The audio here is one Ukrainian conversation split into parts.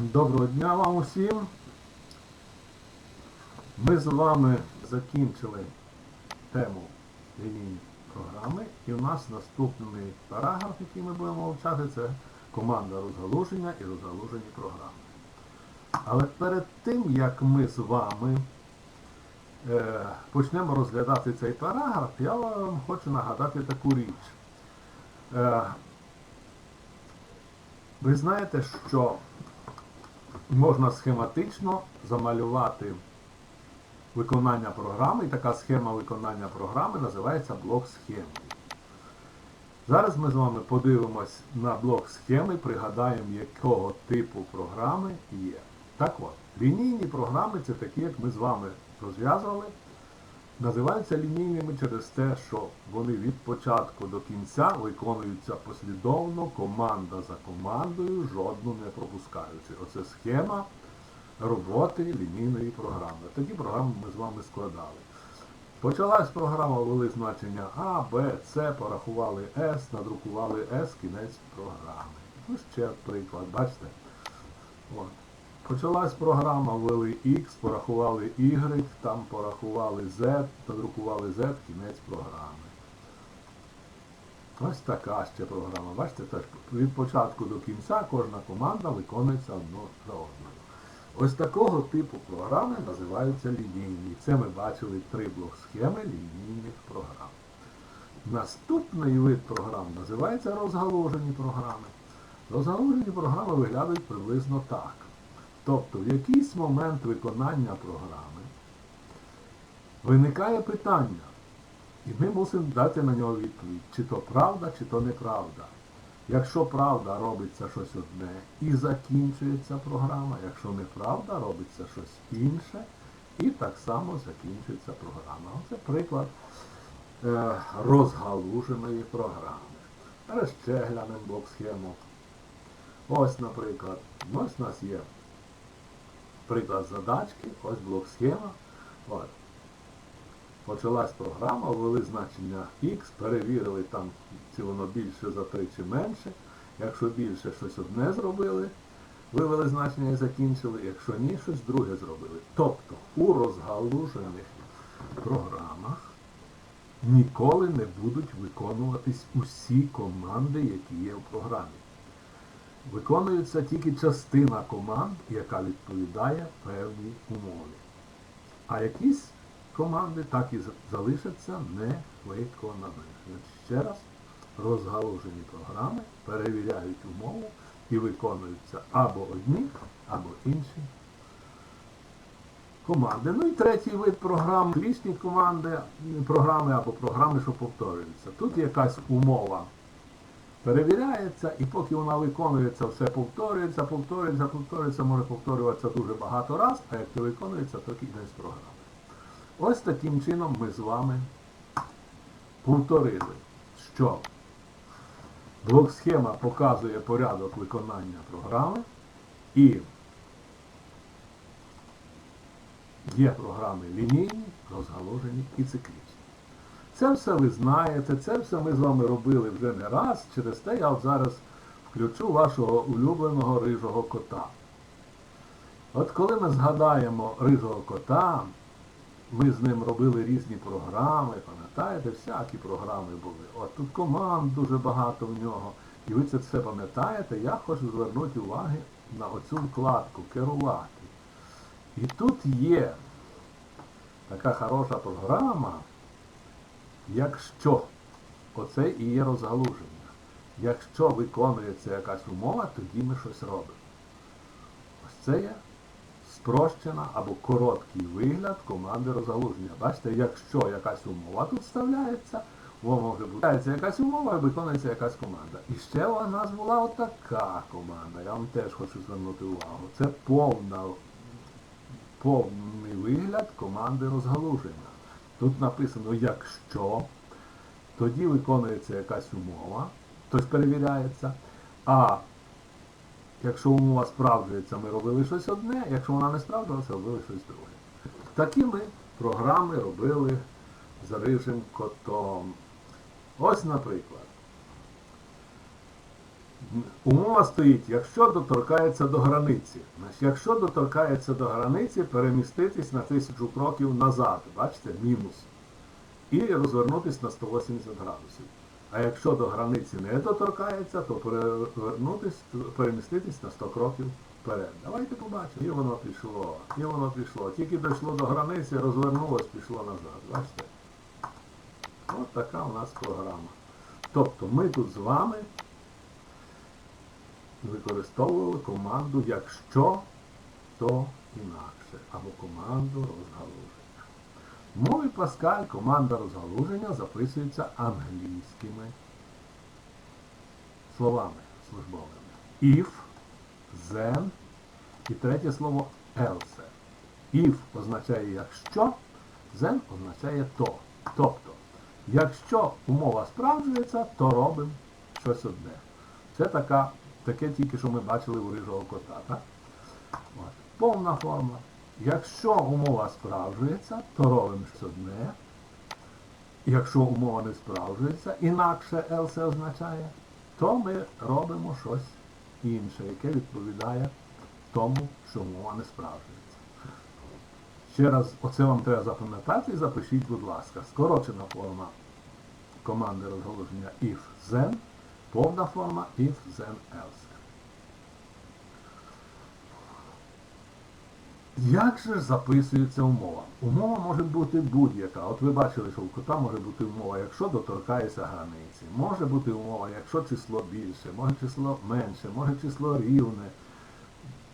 Доброго дня вам усім. Ми з вами закінчили тему лінійні програми і у нас наступний параграф, який ми будемо вивчати, це команда розгалуження і розгалужені програми. Але перед тим, як ми з вами е, почнемо розглядати цей параграф, я вам хочу нагадати таку річ. Е, ви знаєте, що можна схематично замалювати виконання програми, і така схема виконання програми називається блок схеми. Зараз ми з вами подивимось на блок схеми, пригадаємо, якого типу програми є. Так от, лінійні програми це такі, як ми з вами розв'язували, називаються лінійними через те, що вони від початку до кінця виконуються послідовно, команда за командою, жодну не пропускаючи. Оце схема роботи лінійної програми. Такі програми ми з вами складали. Почалась програма, ввели значення А, Б, С, порахували С, надрукували С, кінець програми. Ось ще приклад, бачите? От. Почалась програма, ввели X, порахували Y, там порахували Z, надрукували Z, кінець програми. Ось така ще програма. Бачите, теж від початку до кінця кожна команда виконується одно за одною. Ось такого типу програми називаються лінійні. Це ми бачили три блок схеми лінійних програм. Наступний вид програм називається розгалужені програми. Розгалужені програми виглядають приблизно так. Тобто в якийсь момент виконання програми виникає питання, і ми мусимо дати на нього відповідь, чи то правда, чи то неправда. Якщо правда, робиться щось одне і закінчується програма, якщо неправда, робиться щось інше, і так само закінчується програма. Оце приклад е, розгалуженої програми. Зараз ще глянемо блок схему. Ось, наприклад, ось у нас є приклад задачки, ось блок схема. От. Почалась програма, ввели значення X, перевірили там, чи воно більше за 3 чи менше. Якщо більше, щось одне зробили, вивели значення і закінчили, якщо ні, щось друге зробили. Тобто у розгалужених програмах ніколи не будуть виконуватись усі команди, які є в програмі. Виконується тільки частина команд, яка відповідає певній умові. А якісь команди так і залишаться невиконаними. Ще раз, розгалужені програми перевіряють умову і виконуються або одні, або інші команди. Ну і третій вид програм, клічні команди, програми або програми, що повторюються. Тут якась умова перевіряється, і поки вона виконується, все повторюється, повторюється, повторюється, може повторюватися дуже багато разів, а як не виконується, то кінець програми. Ось таким чином ми з вами повторили, що блок-схема показує порядок виконання програми і є програми лінійні, розгалужені і циклічні. Це все ви знаєте, це все ми з вами робили вже не раз, через те я зараз включу вашого улюбленого рижого кота. От коли ми згадаємо рижого кота, ми з ним робили різні програми, пам'ятаєте, всякі програми були. От тут команд дуже багато в нього. І ви це все пам'ятаєте, я хочу звернути увагу на оцю вкладку керувати. І тут є така хороша програма, якщо оце і є розгалуження. Якщо виконується якась умова, тоді ми щось робимо. Ось це є спрощена або короткий вигляд команди розгалуження. Бачите, якщо якась умова тут вставляється, може бути якась умова і виконується якась команда. І ще у нас була отака команда. Я вам теж хочу звернути увагу. Це повна, повний вигляд команди розгалуження. Тут написано якщо, тоді виконується якась умова, тобто перевіряється. А Якщо умова справджується, ми робили щось одне, якщо вона не справджувалася, робили щось друге. Такі ми програми робили за рижим котом. Ось, наприклад, Умова стоїть, якщо доторкається до границі. Якщо доторкається до границі, переміститись на тисячу кроків назад, бачите, мінус. І розвернутись на 180 градусів. А якщо до границі не доторкається, то перевернутись, переміститись на 100 кроків вперед. Давайте побачимо. І воно пішло, і воно пішло. Тільки дійшло до границі, розвернулось, пішло назад. Бачите? От така у нас програма. Тобто ми тут з вами використовували команду якщо, то інакше. Або команду розгалуження. В мові Паскаль команда розгалуження записується англійськими словами службовими. If, then і третє слово else. If означає якщо, then означає то. Тобто, якщо умова справджується, то робимо щось одне. Це така, таке тільки, що ми бачили у рижого кота. Так? От. Повна форма. Якщо умова справджується, то робимо щось одне. Якщо умова не справджується, інакше else означає, то ми робимо щось інше, яке відповідає тому, що умова не справджується. Ще раз, оце вам треба запам'ятати і запишіть, будь ласка. Скорочена форма команди розголошення if then, повна форма if then else. Як же записується умова? Умова може бути будь-яка. От ви бачили, що у кота може бути умова, якщо доторкається границі. Може бути умова, якщо число більше, може число менше, може число рівне.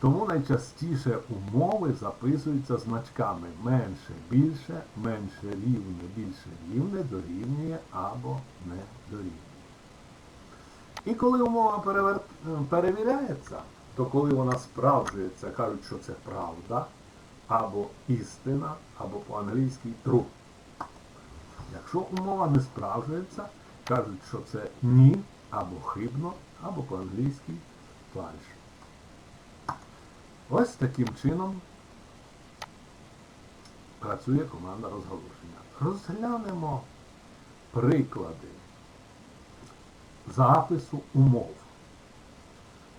Тому найчастіше умови записуються значками менше, більше, менше рівне, більше рівне, дорівнює або не дорівнює. І коли умова перевер... перевіряється, то коли вона справджується, кажуть, що це правда, або істина, або по-англійськи true. Якщо умова не справджується, кажуть, що це ні, або хибно, або по-англійськи фальш. Ось таким чином працює команда розголошення. Розглянемо приклади запису умов.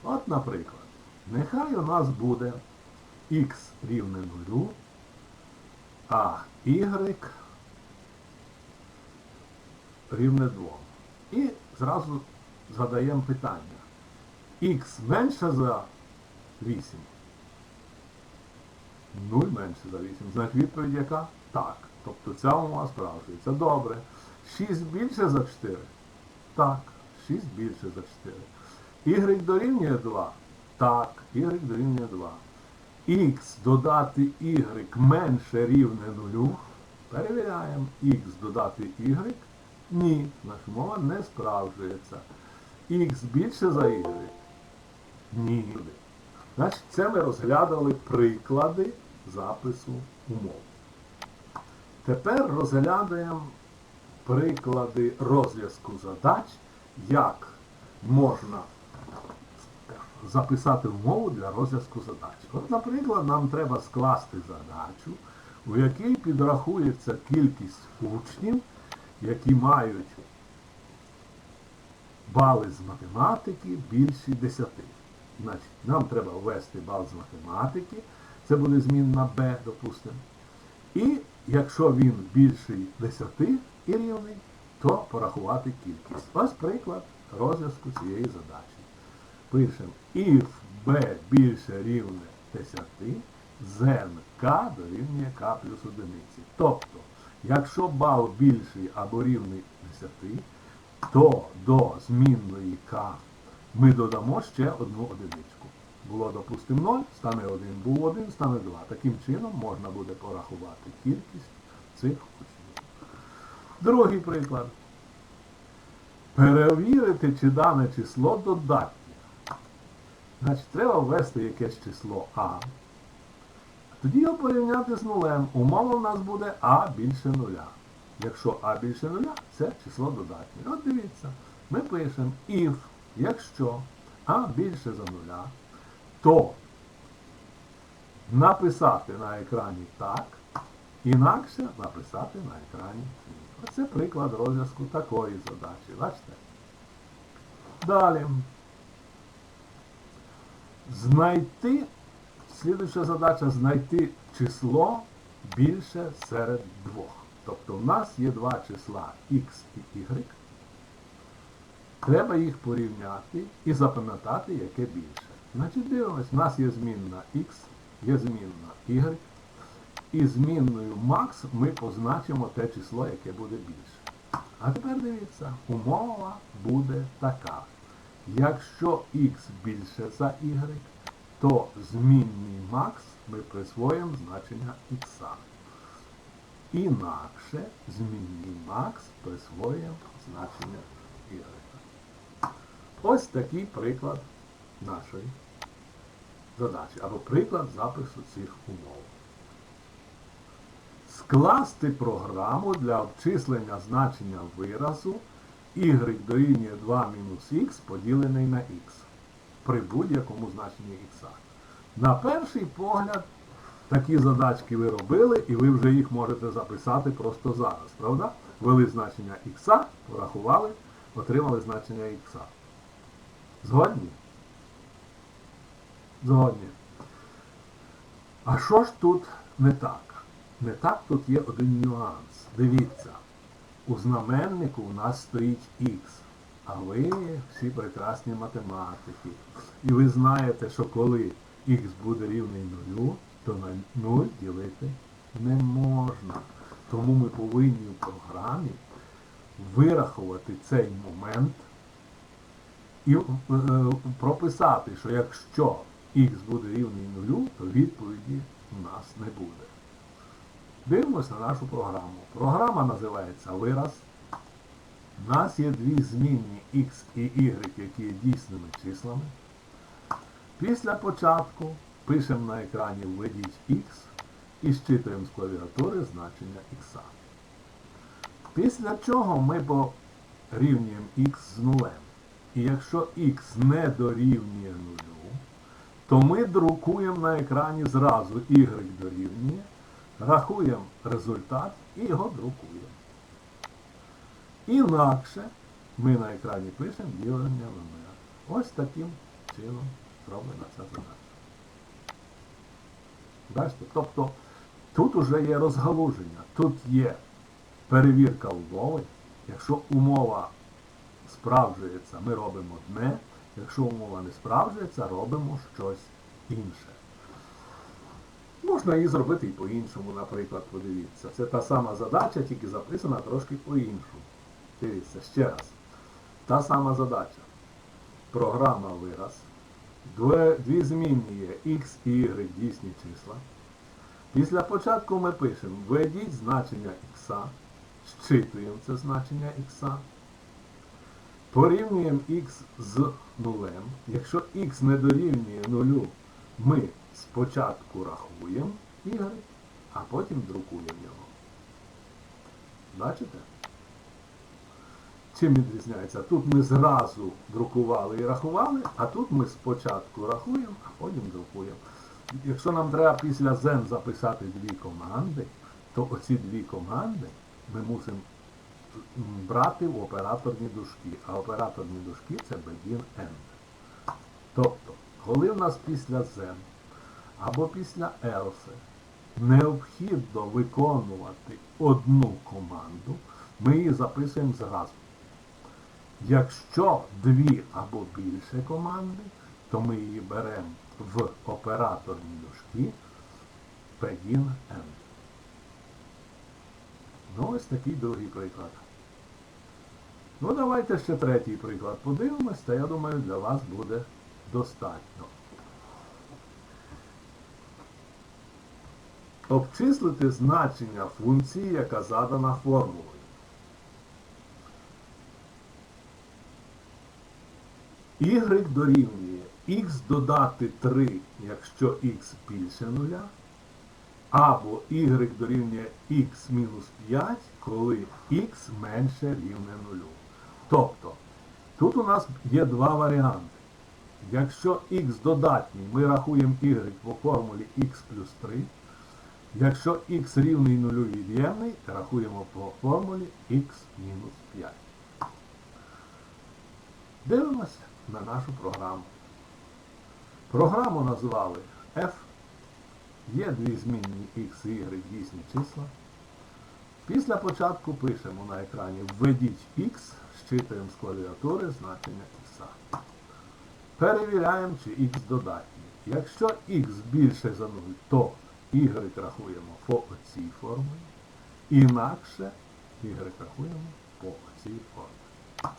От, наприклад, нехай у нас буде x рівне 0, а y рівне 2. І зразу задаємо питання. x менше за 8. 0 менше за 8. Значить відповідь яка? Так. Тобто ця умова справжується. Добре. 6 більше за 4? Так. 6 більше за 4. Y дорівнює 2? Так. Y дорівнює 2. Х додати y менше рівне 0. Перевіряємо. Х додати y. Ні. Наша мова не справжується. Х більше за y? Ні. Значить, це ми розглядали приклади запису умов. Тепер розглядаємо приклади розв'язку задач, як можна записати умову для розв'язку задач. От, наприклад, нам треба скласти задачу, у якій підрахується кількість учнів, які мають бали з математики більші 10. Значить, нам треба ввести бал з математики, це буде змінна b, допустимо. І якщо він більший 10 і рівний, то порахувати кількість. Ось приклад розв'язку цієї задачі. Пишемо if b більше рівне 10, then k дорівнює k плюс одиниці. Тобто, якщо бал більший або рівний 10, то до змінної k ми додамо ще одну одиничку. Було, допустимо, 0, стане 1, був 1, стане 2. Таким чином можна буде порахувати кількість цих учнів. Другий приклад. Перевірити, чи дане число додатнє. Значить, треба ввести якесь число А. Тоді його порівняти з нулем. Умова у нас буде А більше нуля. Якщо А більше нуля, це число додатнє. От дивіться, ми пишемо if, якщо А більше за нуля, то написати на екрані так, інакше написати на екрані ні. Оце приклад розв'язку такої задачі. Бачите? Далі. знайти, слідуюча задача знайти число більше серед двох. Тобто в нас є два числа x і y. Треба їх порівняти і запам'ятати, яке більше. Значить, дивимось, у нас є змінна x, є змінна y. І змінною max ми позначимо те число, яке буде більше. А тепер дивіться, умова буде така. Якщо x більше за y, то змінній max ми присвоїмо значення x. Інакше змінній max присвоїмо значення y. Ось такий приклад нашої задачі, або приклад запису цих умов. Скласти програму для обчислення значення виразу y дорівнює 2 мінус х поділений на х при будь-якому значенні х. На перший погляд, такі задачки ви робили, і ви вже їх можете записати просто зараз, правда? Ввели значення х, порахували, отримали значення х. Згодні? Згодні. А що ж тут не так? Не так тут є один нюанс. Дивіться, у знаменнику у нас стоїть х, а ви всі прекрасні математики. І ви знаєте, що коли х буде рівний нулю, то на 0 ділити не можна. Тому ми повинні в програмі вирахувати цей момент і е, прописати, що якщо х буде рівний нулю, то відповіді у нас не буде. Дивимося на нашу програму. Програма називається вираз. У нас є дві змінні x і y, які є дійсними числами. Після початку пишемо на екрані введіть x і щитуємо з клавіатури значення x. Після чого ми порівнюємо x з нулем. І якщо x не дорівнює нулю, то ми друкуємо на екрані зразу y дорівнює, рахуємо результат і його друкуємо. Інакше ми на екрані пишемо ділення ВМР. Ось таким чином зроблена ця задача. Бачите? Тобто тут вже є розгалуження, тут є перевірка умови. Якщо умова справджується, ми робимо одне, якщо умова не справджується, робимо щось інше. Можна її зробити і по-іншому, наприклад, подивіться. Це та сама задача, тільки записана трошки по-іншому. Дивіться, ще раз. Та сама задача. Програма вираз. Дві, дві змінні є x і y дійсні числа. Після початку ми пишемо введіть значення x, щитуємо це значення x, порівнюємо x з нулем. Якщо x не дорівнює нулю, ми спочатку рахуємо y, а потім друкуємо його. Бачите? Чим відрізняється? Тут ми зразу друкували і рахували, а тут ми спочатку рахуємо, а потім друкуємо. Якщо нам треба після Zen записати дві команди, то оці дві команди ми мусимо брати в операторні дужки. А операторні дужки це begin end. Тобто, коли в нас після Zen або після else необхідно виконувати одну команду, ми її записуємо зразу. Якщо дві або більше команди, то ми її беремо в операторні дужки begin end. Ну ось такий другий приклад. Ну давайте ще третій приклад подивимось, та я думаю для вас буде достатньо. Обчислити значення функції, яка задана формулою. Y дорівнює x додати 3, якщо x більше нуля, або y дорівнює x мінус 5, коли x менше рівне нулю. Тобто, тут у нас є два варіанти. Якщо x додатній, ми рахуємо y по формулі x плюс 3. Якщо x рівний нулю від'ємний, рахуємо по формулі x мінус 5. Дивимося на нашу програму. Програму назвали F. Є дві змінні X і Y дійсні числа. Після початку пишемо на екрані введіть X, щитуємо з клавіатури значення X. Перевіряємо, чи X додатній. Якщо X більше за 0, то Y рахуємо по оцій формулі. Інакше Y рахуємо по оцій формулі.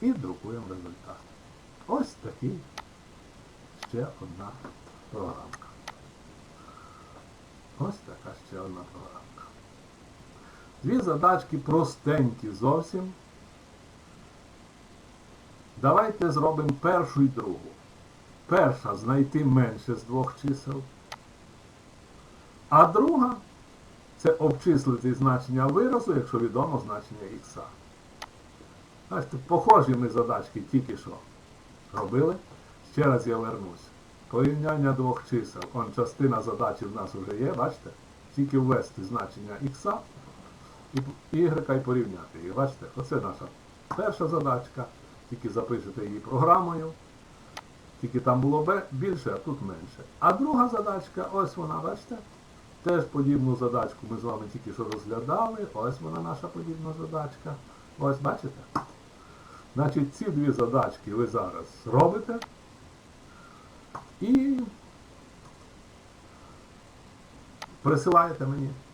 І друкуємо результат. Ось такий ще одна програмка. Ось така ще одна програмка. Дві задачки простенькі зовсім. Давайте зробимо першу і другу. Перша знайти менше з двох чисел. А друга це обчислити значення виразу, якщо відомо значення х. Бачите, похожі ми задачки тільки що робили. Ще раз я вернусь. Порівняння двох чисел. Он частина задачі в нас вже є, бачите? Тільки ввести значення х і y і порівняти їх. Бачите, оце наша перша задачка. Тільки запишете її програмою. Тільки там було більше, а тут менше. А друга задачка, ось вона, бачите? Теж подібну задачку ми з вами тільки що розглядали. Ось вона наша подібна задачка. Ось бачите? Значить, ці дві задачки ви зараз робите. І присилаєте мені.